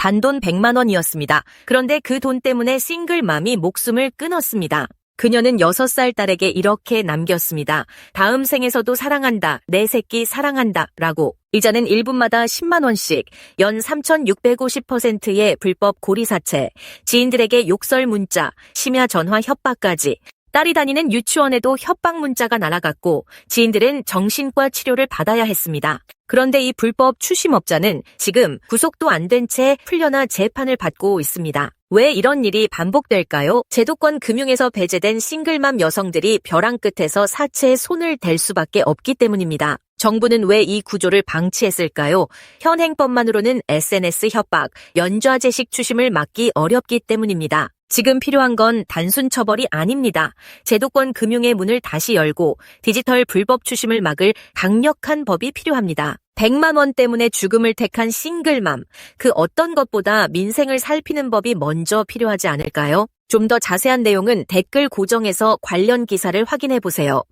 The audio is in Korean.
단돈 100만 원이었습니다. 그런데 그 돈 때문에 싱글맘이 목숨을 끊었습니다. 그녀는 6살 딸에게 이렇게 남겼습니다. 다음 생에서도 사랑한다. 내 새끼 사랑한다. 라고. 이자는 1분마다 10만원씩, 연 3,650%의 불법 고리사채, 지인들에게 욕설 문자, 심야 전화 협박까지. 딸이 다니는 유치원에도 협박 문자가 날아갔고, 지인들은 정신과 치료를 받아야 했습니다. 그런데 이 불법 추심업자는 지금 구속도 안 된 채 풀려나 재판을 받고 있습니다. 왜 이런 일이 반복될까요? 제도권 금융에서 배제된 싱글맘 여성들이 벼랑 끝에서 사채에 손을 댈 수밖에 없기 때문입니다. 정부는 왜 이 구조를 방치했을까요? 현행법만으로는 SNS 협박, 연좌제식 추심을 막기 어렵기 때문입니다. 지금 필요한 건 단순 처벌이 아닙니다. 제도권 금융의 문을 다시 열고 디지털 불법 추심을 막을 강력한 법이 필요합니다. 100만 원 때문에 죽음을 택한 싱글맘, 그 어떤 것보다 민생을 살피는 법이 먼저 필요하지 않을까요? 좀 더 자세한 내용은 댓글 고정에서 관련 기사를 확인해 보세요.